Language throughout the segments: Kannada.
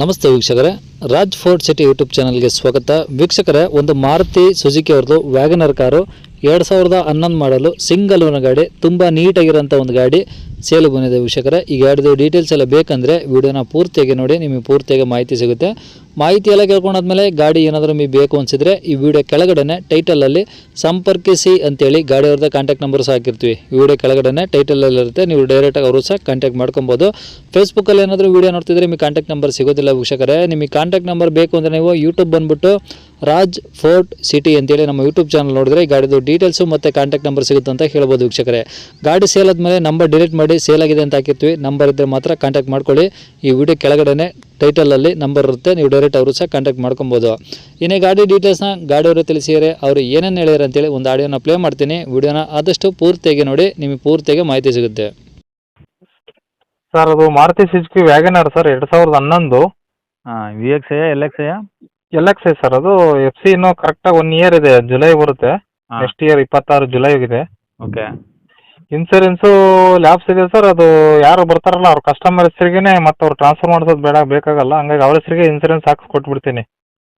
ನಮಸ್ತೆ ವೀಕ್ಷಕರೇ. ರಾಜ್ ಫೋರ್ಟ್ ಸಿಟಿ ಯೂಟ್ಯೂಬ್ ಚಾನಲ್ಗೆ ಸ್ವಾಗತ. ವೀಕ್ಷಕರೇ, ಒಂದು ಮಾರುತಿ ಸುಜುಕಿ ಅವ್ರದ್ದು ವ್ಯಾಗನರ್ ಕಾರು. ಎರಡು ಸಾವಿರದ ಹನ್ನೊಂದು ಮಾಡಲು ಸಿಂಗಲ್ ಗಾಡಿ, ತುಂಬ ನೀಟಾಗಿರೋಂಥ ಒಂದು ಗಾಡಿ. ಸೇಲು ಬಂದಿದೆ ವೀಕ್ಷಕರ. ಈ ಗಾಡಿದು ಡೀಟೇಲ್ಸ್ ಎಲ್ಲ ಬೇಕಂದರೆ ವಿಡಿಯೋನ ಪೂರ್ತಿಯಾಗಿ ನೋಡಿ, ನಿಮಗೆ ಪೂರ್ತಿಯಾಗಿ ಮಾಹಿತಿ ಸಿಗುತ್ತೆ. ಮಾಹಿತಿ ಎಲ್ಲ ಕೇಳ್ಕೊಂಡಾದ್ಮೇಲೆ ಗಾಡಿ ಏನಾದರೂ ನಿಮಗೆ ಬೇಕು ಅನಿಸಿದ್ರೆ ಈ ವಿಡಿಯೋ ಕೆಳಗಡೆನೆ ಟೈಟಲಲ್ಲಿ ಸಂಪರ್ಕಿಸಿ ಅಂತೇಳಿ ಗಾಡಿಯವ್ರದ್ದು ಕಾಂಟ್ಯಾಕ್ಟ್ ನಂಬರ್ ಸಹ ಹಾಕಿರ್ತೀವಿ. ಈ ವಿಡಿಯೋ ಕೆಳಗಡೆನೆ ಟೈಟಲಲ್ಲಿ ಇರುತ್ತೆ. ನೀವು ಡೈರೆಕ್ಟಾಗಿ ಅವರು ಸಹ ಕಾಂಟ್ಯಾಕ್ಟ್ ಮಾಡ್ಕೊಬೋದು. ಫೇಸ್ಬುಕ್ಕಲ್ಲಿ ಏನಾದರೂ ವಿಡಿಯೋ ನೋಡ್ತಿದ್ರೆ ನಿಮಗೆ ಕಾಂಟ್ಯಾಕ್ಟ್ ನಂಬರ್ ಸಿಗೋದಿಲ್ಲ ವೀಕ್ಷಕರೇ. ನಿಮಗೆ ಕಾಂಟ್ಯಾಕ್ಟ್ ನಂಬರ್ ಬೇಕು ಅಂದರೆ ನೀವು ಯೂಟ್ಯೂಬ್ ಬಂದುಬಿಟ್ಟು ರಾಜ್ ಫೋರ್ಟ್ ಸಿಟಿ ಅಂತೇಳಿ ನಮ್ಮ ಯೂಟ್ಯೂಬ್ ಚಾನಲ್ ನೋಡಿದ್ರೆ ಗಾಡಿದು ಡೀಟೇಲ್ಸು ಮತ್ತು ಕಾಂಟ್ಯಾಕ್ಟ್ ನಂಬರ್ ಸಿಗುತ್ತೆ ಅಂತ ಹೇಳ್ಬೋದು ವೀಕ್ಷಕರೇ. ಗಾಡಿ ಸೇಲ್ ಆದಮೇಲೆ ನಂಬರ್ ಡಿಲೀಟ್ ಮಾಡಿ ಸೇಲ್ ಆಗಿದೆ ಅಂತ ಹಾಕಿರ್ತೀವಿ. ನಂಬರ್ ಇದ್ದರೆ ಮಾತ್ರ ಕಾಂಟ್ಯಾಕ್ಟ್ ಮಾಡ್ಕೊಳ್ಳಿ. ಈ ವಿಡಿಯೋ ಕೆಳಗಡೆನೆ ಟೈಟಲಲ್ಲಿ ನಂಬರ್ ಇರುತ್ತೆ. ನೀವು ಡೈರೆಕ್ಟ್ ಅವರು ಸಹ ಕಾಂಟ್ಯಾಕ್ಟ್ ಮಾಡ್ಕೊಬೋದು. ಇನ್ನೇ ಗಾಡಿ ಡೀಟೇಲ್ಸ್ನ ಗಾಡಿಯವರು ತಿಳಿಸಿದರೆ ಅವರು ಏನೇನು ಹೇಳ್ಯಾರ ಅಂತೇಳಿ ಒಂದು ಆಡಿಯೋನ ಪ್ಲೇ ಮಾಡ್ತೀನಿ. ವಿಡಿಯೋನ ಆದಷ್ಟು ಪೂರ್ತಿಯಾಗಿ ನೋಡಿ ನಿಮಗೆ ಪೂರ್ತಿಯಾಗಿ ಮಾಹಿತಿ ಸಿಗುತ್ತೆ. ಸರ್ ಅದು ಮಾರುತಿ ಸುಜುಕಿ ವ್ಯಾಗನರ್ ಸರ್ ಎರಡು ಸಾವಿರದ ಹನ್ನೊಂದು. ಹಾಂ V X I L X I L X I sir ಅದು ಎಫ್ ಸಿ ಇನ್ನೂ ಕರೆಕ್ಟಾಗಿ ಒನ್ ಇಯರ್ ಇದೆ. ಜುಲೈ ಬರುತ್ತೆ. ನೆಕ್ಸ್ಟ್ ಇಯರ್ ಇಪ್ಪತ್ತಾರು ಜುಲೈ ಇದೆ. ಓಕೆ ಇನ್ಸೂರೆನ್ಸು ಲ್ಯಾಬ್ಸ್ ಇದೆ ಸರ್. ಅದು ಯಾರು ಬರ್ತಾರಲ್ಲ ಅವ್ರ ಕಸ್ಟಮರ್ ಹೆಸರಿಗೇನೆ ಮತ್ತೆ ಅವ್ರು ಟ್ರಾನ್ಸ್ಫರ್ ಮಾಡಿಸೋದು ಬೇಡ ಬೇಕಾಗಲ್ಲ. ಹಂಗಾಗಿ ಅವ್ರ ಹೆಸರಿಗೆ ಇನ್ಸೂರೆನ್ಸ್ ಹಾಕಿ ಕೊಟ್ಬಿಡ್ತೀನಿ.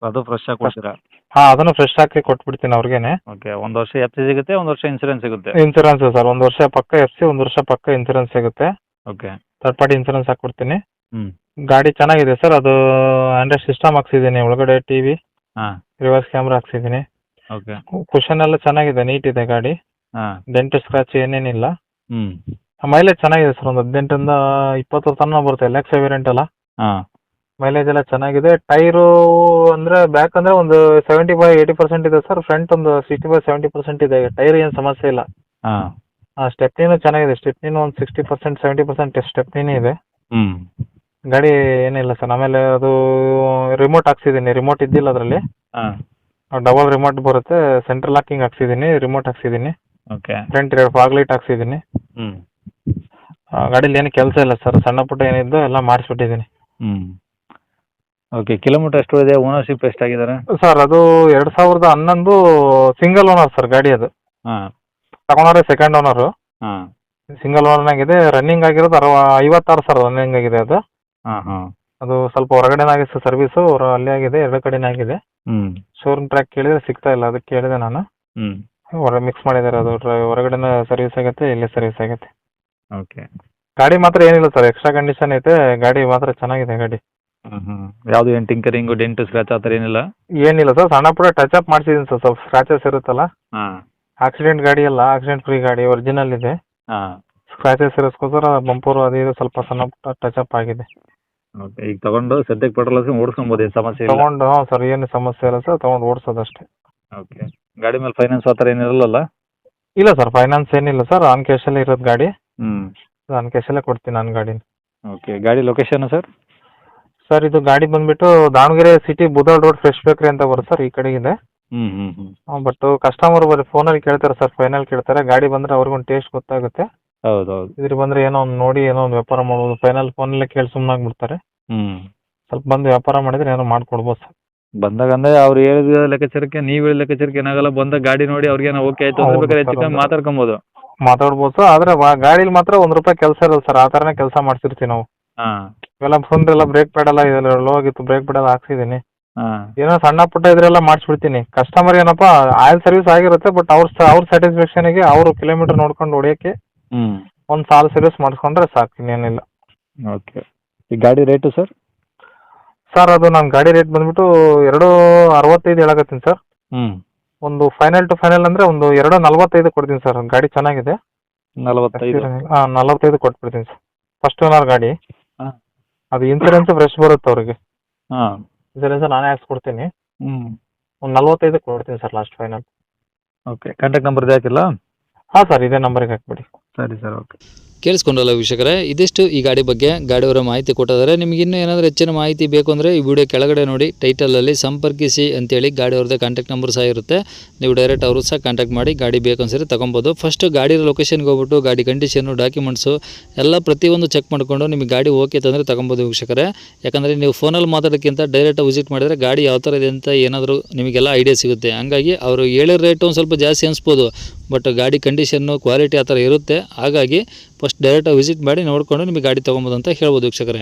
ಅದು ಫ್ರೆಶ್ ಆಗಿ ಕೊಡ್ತೀರಾ? ಹಾಂ ಅದನ್ನು ಫ್ರೆಶ್ ಹಾಕಿ ಕೊಟ್ಬಿಡ್ತೀನಿ ಅವ್ರಿಗೇನೆ. ಓಕೆ ಒಂದು ವರ್ಷ ಎಫ್ ಸಿ ಸಿಗುತ್ತೆ ಒಂದು ವರ್ಷ ಇನ್ಸೂರೆನ್ಸ್ ಸಿಗುತ್ತೆ. ಇನ್ಸೂರೆನ್ಸ್ ಸರ್ ಒಂದು ವರ್ಷ ಪಕ್ಕ ಎಫ್ ಸಿ ಒಂದು ವರ್ಷ ಪಕ್ಕ ಇನ್ಸೂರೆನ್ಸ್ ಸಿಗುತ್ತೆ. ಓಕೆ ಥರ್ಡ್ ಪಾರ್ಟಿ ಇನ್ಸೂರೆನ್ಸ್ ಹಾಕ್ಬಿಡ್ತೀನಿ ಹ್ಮ್. ಗಾಡಿ ಚೆನ್ನಾಗಿದೆ ಸರ್. ಅದು ಆಂಡ್ರಾಯ್ಡ್ ಸಿಸ್ಟಮ್ ಹಾಕ್ಸಿದ್ದೀನಿ. ಒಳಗಡೆ ಟಿ ವಿ ಹಾಂ. ರಿವರ್ಸ್ ಕ್ಯಾಮ್ರಾ ಹಾಕ್ಸಿದ್ದೀನಿ. ಓಕೆ ಕುಷನ್ ಎಲ್ಲ ಚೆನ್ನಾಗಿದೆ ನೀಟ್ ಇದೆ ಗಾಡಿ. ಹಾಂ. ಡೆಂಟ್ ಸ್ಕ್ರಾಚ್ ಏನೇನಿಲ್ಲ. ಹ್ಮ್. ಮೈಲೇಜ್ ಚೆನ್ನಾಗಿದೆ ಸರ್ ಒಂದು ಹದಿನೆಂಟರಿಂದ ಇಪ್ಪತ್ತು ತನಕ ಬರುತ್ತೆ ಎಲ್ ಎಕ್ಸ್ ವೇರಿಯಂಟ್ ಅಲ್ಲ. ಹಾಂ. ಮೈಲೇಜ್ ಎಲ್ಲ ಚೆನ್ನಾಗಿದೆ. ಟೈರು ಅಂದ್ರೆ ಬ್ಯಾಕ್ ಅಂದ್ರೆ ಒಂದು ಸೆವೆಂಟಿ ಫೈವ್ ಏಯ್ಟಿ ಪರ್ಸೆಂಟ್ ಇದೆ ಸರ್ ಫ್ರಂಟ್ ಒಂದು ಸಿಕ್ಸ್ಟಿ ಫೈವ್ ಸೆವೆಂಟಿ ಪರ್ಸೆಂಟ್ ಇದೆ. ಟೈರ್ ಏನು ಸಮಸ್ಯೆ ಇಲ್ಲ. ಹಾಂ. ಹಾಂ ಸ್ಟೆಪ್ನಿನೂ ಚೆನ್ನಾಗಿದೆ. ಸ್ಟೆಪ್ನಿನೂ ಒಂದು ಸಿಕ್ಸ್ಟಿ ಪರ್ಸೆಂಟ್ ಸೆವೆಂಟಿ ಪರ್ಸೆಂಟ್ ಸ್ಟೆಪ್ನಿನೇ ಇದೆ. ಹ್ಞೂ ಗಾಡಿ ಏನಿಲ್ಲ ಸರ್ ಆಮೇಲೆ ಅದು ರಿಮೋಟ್ ಹಾಕ್ಸಿದ್ದೀನಿ. ರಿಮೋಟ್ ಇದ್ದಿಲ್ಲ ಅದರಲ್ಲಿ. ಹಾಂ. ಡಬಲ್ ರಿಮೋಟ್ ಬರುತ್ತೆ ಸೆಂಟ್ರಲ್ ಲಾಕಿಂಗ್ ಹಾಕ್ಸಿದ್ದೀನಿ ರಿಮೋಟ್ ಹಾಕ್ಸಿದ್ದೀನಿ. ಓಕೆ ಫ್ರಂಟ್ ಎರಡು ಫಾಗ್ ಲೈಟ್ ಹಾಕ್ಸಿದ್ದೀನಿ. ಹ್ಞೂ ಗಾಡೀಲಿ ಏನು ಕೆಲಸ ಇಲ್ಲ ಸರ್. ಸಣ್ಣ ಪುಟ್ಟ ಏನಿದ್ದು ಎಲ್ಲ ಮಾಡಿಸ್ಬಿಟ್ಟಿದ್ದೀನಿ. ಹ್ಞೂ ಓಕೆ ಕಿಲೋಮೀಟರ್ ಎಷ್ಟು ಇದೆ? ಓನರ್ಶಿಪ್ ಎಷ್ಟಾಗಿದ್ದಾರೆ ಸರ್ ಅದು ಎರಡು ಸಾವಿರದ ಹನ್ನೊಂದು ಸಿಂಗಲ್ ಓನರ್ ಸರ್ ಗಾಡಿ ಅದು. ಹಾಂ. ತಗೊಂಡ್ರೆ ಸೆಕೆಂಡ್ ಓನರು ಹಾಂ. ಸಿಂಗಲ್ ಆಗಿದೆ. ರನ್ನಿಂಗ್ ಆಗಿರೋದು ಅರವ ಐವತ್ತಾರು ಸರ್ ರನ್ನಿಂಗ್ ಆಗಿದೆ ಅದು. ಹಾಂ ಹಾಂ. ಅದು ಸ್ವಲ್ಪ ಹೊರಗಡೆನಾಗಿದೆ ಸರ್ ಸರ್ವಿಸ್ ಅಲ್ಲೇ ಆಗಿದೆ ಎರಡು ಕಡೆನೇ ಆಗಿದೆ. ಹ್ಞೂ ಶೋರೂಮ್ ಟ್ರ್ಯಾಕ್ ಕೇಳಿದ್ರೆ ಸಿಗ್ತಾ ಇಲ್ಲ ಅದಕ್ಕೆ ಕೇಳಿದೆ ನಾನು. ಹ್ಞೂ ಹೊರ ಮಿಕ್ಸ್ ಮಾಡಿದ್ದಾರೆ ಅದು ಹೊರಗಡೆನ ಸರ್ವಿಸ್ ಆಗುತ್ತೆ ಇಲ್ಲೇ ಸರ್ವಿಸ್ ಆಗುತ್ತೆ. ಓಕೆ ಗಾಡಿ ಮಾತ್ರ ಏನಿಲ್ಲ ಸರ್ ಎಕ್ಸ್ಟ್ರಾ ಕಂಡೀಷನ್ ಐತೆ ಗಾಡಿ ಮಾತ್ರ ಚೆನ್ನಾಗಿದೆ ಗಾಡಿ. ಯಾವುದು ಏನು ಟಿಂಕರಿಂಗು ಡೆಂಟು ಸ್ಕ್ರಾಚ್ ಆತರ ಥರ ಏನಿಲ್ಲ? ಏನಿಲ್ಲ ಸರ್ ಸಣ್ಣ ಪುಟ್ಟ ಟಚ್ ಅಪ್ ಮಾಡ್ಸಿದೀನಿ ಸರ್ ಸ್ವಲ್ಪ ಸ್ಕ್ರಾಚಸ್ ಇರುತ್ತಲ್ಲ? ಆಕ್ಸಿಡೆಂಟ್ ಗಾಡಿ ಅಲ್ಲ ಆಕ್ಸಿಡೆಂಟ್ ಫ್ರೀ ಗಾಡಿ ಒರಿಜಿನಲ್ ಇದೆ. ಸ್ಕ್ರಾಚಸ್ ಇರೋಸ್ಕೋಸ್ಕರ ಬಂಪರು ಅದು ಇದು ಸ್ವಲ್ಪ ಸಣ್ಣ ಪುಟ್ಟ ಟಚ್ ಅಪ್ ಆಗಿದೆ. ಓಕೆ ಈಗ ತಗೊಂಡು ಸದ್ಯಕ್ಕೆ ಪೆಟ್ರೋಲ್ ಹಾಕಿ ಓಡಿಸ್ಕೊಬೋದು ಏನು ಸಮಸ್ಯೆ ಇಲ್ಲ? ತಗೊಂಡು ಹಾಂ ಸರ್ ಏನು ಸಮಸ್ಯೆ ಇಲ್ಲ ಸರ್ ತಗೊಂಡು ಓಡಿಸೋದಷ್ಟೇ ಓಕೆ ಗಾಡಿ ಮೇಲೆ ಫೈನಾನ್ಸ್ ಆ ಥರ ಏನಿರಲ್ಲ ಇಲ್ಲ ಸರ್ ಫೈನಾನ್ಸ್ ಏನಿಲ್ಲ ಸರ್ ಆನ್ ಕ್ಯಾಶಲ್ಲೇ ಇರೋದು ಗಾಡಿ. ಹ್ಮ್. ಆನ್ ಕ್ಯಾಶಲ್ಲೇ ಕೊಡ್ತೀನಿ ನಾನು ಗಾಡಿನ. ಓಕೆ ಗಾಡಿ ಲೊಕೇಶನ್ ಸರ್ ಸರ್ ಇದು ಗಾಡಿ ಬಂದ್ಬಿಟ್ಟು Davanagere city Budhal road fresh bakery ಅಂತ ಬರುತ್ತೆ ಸರ್ ಈ ಕಡೆಗಿದೆ ಇದೆ. ಹ್ಞೂ ಹ್ಞೂ ಬಟ್ ಕಸ್ಟಮರ್ ಬರೀ ಫೋನಲ್ಲಿ ಕೇಳ್ತಾರೆ ಸರ್ ಫೈನಲ್ ಕೇಳ್ತಾರೆ. ಗಾಡಿ ಬಂದ್ರೆ ಅವ್ರಿಗೊಂದು ಟೇಸ್ಟ್ ಗೊತ್ತಾಗುತ್ತೆ. ಹೌದು ಹೌದು ಇದ್ರ ಬಂದ್ರೆ ಏನೋ ಒಂದು ನೋಡಿ ಏನೋ ಒಂದು ವ್ಯಾಪಾರ ಮಾಡ್ಬೋದು. ಫೈನಲ್ ಫೋನಲ್ಲೇ ಕೇಳಿ ಸುಮ್ಮನಾಗ್ಬಿಡ್ತಾರೆ ಹ್ಮ್. ಸ್ವಲ್ಪ ಬಂದು ವ್ಯಾಪಾರ ಮಾಡಿದ್ರೆ ಏನೋ ಮಾಡ್ಕೊಡ್ಬೋದು ಸರ್ ಬಂದಾಗ ಅಂದ್ರೆ ಅವ್ರು ಹೇಳಿದ ಲೆಕ್ಕಾಚಾರಕ್ಕೆ ನೀವು ಹೇಳಿದ ಲೆಕ್ಕಾಚಾರಕ್ಕೆ ಏನಾಗಲ್ಲ ಬಂದ ಗಾಡಿ ನೋಡಿ ಅವ್ರಿಗೆ ಏನೋ ಓಕೆ ಆಯ್ತು ಅಂದ್ರೆ ಹೌದು ಬೇಕಾದ್ರೆ ಸರ್, ಹೆಚ್ಚು ಕಮ್ಮಿ ಹೌದು. ಮಾತಾಡ್ಕೊಬೋದು. ಮಾತಾಡ್ಬೋದು ಆದ್ರೆ ಗಾಡಿಲಿ ಗಾಡೀಲಿ ಮಾತ್ರ ಒಂದ್ ರೂಪಾಯಿ ಕೆಲಸ ಇರಲ್ಲ ಸರ್ ಆ ಥರನೇ ಕೆಲಸ ಮಾಡ್ಸಿರ್ತೀವಿ ನಾವು. ಹಾಂ. ಇವೆಲ್ಲ ಫುಲ್ ಎಲ್ಲ ಬ್ರೇಕ್ ಪ್ಯಾಡ್ ಇದೆಲ್ಲ ಲೋ ಆಗಿತ್ತು ಬ್ರೇಕ್ ಪ್ಯಾಡ್ ಹಾಕ್ಸಿದ್ದೀನಿ. ಹಾಕ್ಸಿದೀನಿ ಏನೋ ಸಣ್ಣ ಪುಟ್ಟ ಇದ್ರೆಲ್ಲ ಮಾಡಿಸ್ಬಿಡ್ತೀನಿ. ಕಸ್ಟಮರ್ ಏನಪ್ಪ ಆಯಿಲ್ ಸರ್ವಿಸ್ ಆಗಿರುತ್ತೆ ಬಟ್ ಅವ್ರ ಅವ್ರ ಸ್ಯಾಟಿಸ್ಫ್ಯಾಕ್ಷನಿಗೆ ಅವ್ರು ಕಿಲೋಮೀಟರ್ ನೋಡ್ಕೊಂಡು ಹೊಡಿಯೋಕ್ಕೆ ಒಂದ್ ಒಂದು ಸಾಲ ಸರ್ವಿಸ್ ಮಾಡಿಸ್ಕೊಂಡ್ರೆ ಸಾಕು ಇನ್ನೇನಿಲ್ಲ. ಓಕೆ ಈ ಗಾಡಿ ರೇಟು ಸರ್ ಸರ್ ಅದು ನನ್ನ ಗಾಡಿ ರೇಟ್ ಬಂದ್ಬಿಟ್ಟು ಎರಡು ಅರವತ್ತೈದು ಹೇಳಕತ್ತೀನಿ ಸರ್ ಹ್ಞೂ ಒಂದು ಫೈನಲ್ ಟು ಫೈನಲ್ ಅಂದ್ರೆ ಒಂದು ಎರಡು ನಲ್ವತ್ತೈದು ಕೊಡ್ತೀನಿ ಸರ್ ಗಾಡಿ ಚೆನ್ನಾಗಿದೆ. ನಲವತ್ತೈದು. ಹಾಂ ನಲ್ವತ್ತೈದು ಕೊಟ್ಬಿಡ್ತೀನಿ ಸರ್ ಫಸ್ಟ್ ಓನರ್ ಗಾಡಿ. ಹಾ. ಅದು ಇನ್ಸೂರೆನ್ಸ್ ಫ್ರೆಶ್ ಬರುತ್ತೆ ಅವ್ರಿಗೆ. ಹಾಂ. ಇನ್ಸೂರೆನ್ಸ್ ನಾನೇ ಹಾಕ್ಸ್ಕೊಡ್ತೀನಿ. ಹ್ಞೂ ಒಂದು ನಲ್ವತ್ತೈದು ಕೊಡ್ತೀನಿ sir last final okay contact number ಹಾಕಿಲ್ಲ? ಹಾಂ ಸರ್ ಇದೇ ನಂಬರಿಗೆ ಹಾಕ್ಬಿಡಿ. ಸರಿ ಸರ್ ಓಕೆ ಕೇಳಿಸ್ಕೊಂಡಲ್ಲ ವೀಕ್ಷಕರೇ, ಇದಿಷ್ಟು ಈ ಗಾಡಿ ಬಗ್ಗೆ ಗಾಡಿಯವರ ಮಾಹಿತಿ ಕೊಟ್ಟಿದ್ದಾರೆ. ನಿಮಗೆ ಇನ್ನೂ ಏನಾದರೂ ಹೆಚ್ಚಿನ ಮಾಹಿತಿ ಬೇಕು ಅಂದರೆ ಈ ವಿಡಿಯೋ ಕೆಳಗಡೆ ನೋಡಿ ಟೈಟಲಲ್ಲಿ ಸಂಪರ್ಕಿಸಿ ಅಂತೇಳಿ ಗಾಡಿಯವ್ರದ್ದು ಕಾಂಟ್ಯಾಕ್ಟ್ ನಂಬರ್ ಸಹ ಇರುತ್ತೆ. ನೀವು ಡೈರೆಕ್ಟ್ ಅವರು ಸಹ ಕಾಂಟ್ಯಾಕ್ಟ್ ಮಾಡಿ ಗಾಡಿ ಬೇಕು ತೊಗೊಬೋದು. ಫಸ್ಟು ಗಾಡಿ ಲೊಕೇಶನ್ಗೆ ಹೋಗ್ಬಿಟ್ಟು ಗಾಡಿ ಕಂಡೀಷನು ಡಾಕ್ಯುಮೆಂಟ್ಸು ಎಲ್ಲ ಪ್ರತಿಯೊಂದು ಚೆಕ್ ಮಾಡಿಕೊಂಡು ನಿಮಗೆ ಗಾಡಿ ಓಕೆ ತಂದರೆ ತೊಗೊಬೋದು ವೀಕ್ಷಕರೇ. ಯಾಕಂದರೆ ನೀವು ಫೋನಲ್ಲಿ ಮಾತಾಡೋಕ್ಕಿಂತ ಡೈರೆಕ್ಟ್ ವಿಸಿಟ್ ಮಾಡಿದರೆ ಗಾಡಿ ಯಾವ ಥರ ಇದೆ ಅಂತ ಏನಾದರೂ ನಿಮಗೆಲ್ಲ ಐಡಿಯಾ ಸಿಗುತ್ತೆ. ಹಾಗಾಗಿ ಅವರು ಹೇಳೋ ರೇಟು ಒಂದು ಸ್ವಲ್ಪ ಜಾಸ್ತಿ ಅನಿಸ್ಬೋದು. ಬಟ್ ಗಾಡಿ ಕಂಡೀಷನ್ನು ಕ್ವಾಲಿಟಿ ಆ ಥರ ಇರುತ್ತೆ. ಹಾಗಾಗಿ ಫಸ್ಟ್ ಡೈರೆಕ್ಟಾಗಿ ವಿಸಿಟ್ ಮಾಡಿ ನೋಡಿಕೊಂಡು ನಿಮಗೆ ಗಾಡಿ ತೊಗೊಬೋದು ಅಂತ ಹೇಳ್ಬೋದು ವೀಕ್ಷಕರೇ.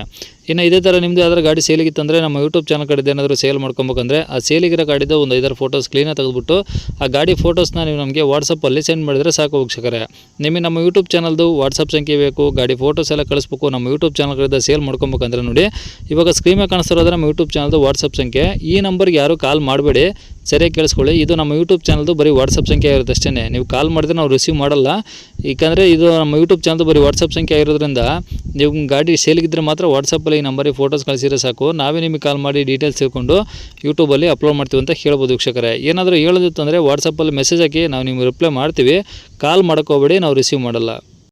ಇನ್ನು ಇದೇ ಥರ ನಿಮ್ಮದು ಯಾವ್ದಾರು ಗಾಡಿ ಸೇಲಿಗಿತ್ತಂದರೆ ನಮ್ಮ ಯೂಟ್ಯೂಬ್ ಚಾನಲ್ ಕಡೆದು ಏನಾದರೂ ಸೇಲ್ ಮಾಡ್ಕೊಬೇಕಂದ್ರೆ ಆ ಸೇಲಿಗಿರೋ ಗಾಡಿದು ಒಂದು ಐದಾರು ಫೋಟೋಸ್ ಕ್ಲೀನಾಗಿ ತೆಗೆದುಬಿಟ್ಟು ಆ ಗಾಡಿ ಫೋಟೋಸ್ನ ನೀವು ನಮಗೆ ವಾಟ್ಸಪ್ಪಲ್ಲಿ ಸೆಂಡ್ ಮಾಡಿದರೆ ಸಾಕು ವೀಕ್ಷಕರೇ. ನಿಮಗೆ ನಮ್ಮ ಯೂಟ್ಯೂಬ್ ಚಾನಲ್ದು ವಾಟ್ಸಪ್ ಸಂಖ್ಯೆ ಬೇಕು, ಗಾಡಿ ಫೋಟೋಸ್ ಎಲ್ಲ ಕಳಿಸ್ಬೇಕು, ನಮ್ಮ ಯೂಟ್ಯೂಬ್ ಚಾನಲ್ ಕಡೆದ ಸೇಲ್ ಮಾಡ್ಕೊಬೇಕಂದ್ರೆ ನೋಡಿ. ಇವಾಗ ಸ್ಕ್ರೀನ್ ಮೇಲೆ ಕಾಣಿಸ್ತಿರೋದ್ರೆ ನಮ್ಮ ಯೂಟ್ಯೂಬ್ ಚಾನಲ್ದು ವಾಟ್ಸಪ್ ಸಂಖ್ಯೆ. ಈ ನಂಬರ್ಗೆ ಯಾರು ಕಾಲ್ ಮಾಡಬೇಡಿ. ಸರಿಯಾಗಿ ಕೇಳಿಸ್ಕೊಳ್ಳಿ. ಇದು ನಮ್ಮ ಯೂಟ್ಯೂಬ್ ಚಾನಲ್ದು ಬರೀ ವಾಟ್ಸಪ್ ಸಂಖ್ಯೆ ಆಗಿರುತ್ತೆ ಅಷ್ಟೇ ನೀವು ಕಾಲ್ ಮಾಡಿದ್ರೆ ನಾವು ರಿಸೀವ್ ಮಾಡಲ್ಲ. ಏಕೆಂದರೆ ಇದು ನಮ್ಮ ಯೂಟ್ಯೂಬ್ ಚಾನಲ್ದು ಬರೀ ವಾಟ್ಸಪ್ ಸಂಖ್ಯೆ ಆಗಿರೋದ್ರಿಂದ ನೀವು ಗಾಡಿ ಸೇಲಿಗಿದ್ರೆ ಮಾತ್ರ ವಾಟ್ಸಪ್ಪಲ್ಲಿ ಈ ನಂಬರಿಗೆ ಫೋಟೋಸ್ ಕಳಿಸಿದ್ರೆ ಸಾಕು. ನಾವೇ ನಿಮಗೆ ಕಾಲ್ ಮಾಡಿ ಡೀಟೇಲ್ಸ್ ತಿಳ್ಕೊಂಡು ಯೂಟ್ಯೂಬಲ್ಲಿ ಅಪ್ಲೋಡ್ ಮಾಡ್ತೀವಿ ಅಂತ ಹೇಳ್ಬೋದು ವೀಕ್ಷಕರೇ. ಏನಾದರೂ ಹೇಳೋದಿತ್ತು ಅಂದರೆ ವಾಟ್ಸಪ್ಪಲ್ಲಿ ಮೆಸೇಜ್ ಹಾಕಿ ನಾವು ನಿಮ್ಗೆ ರಿಪ್ಲೈ ಮಾಡ್ತೀವಿ. ಕಾಲ್ ಮಾಡ್ಕೋಬೇಡಿ ನಾವು ರಿಸೀವ್ ಮಾಡಲ್ಲ.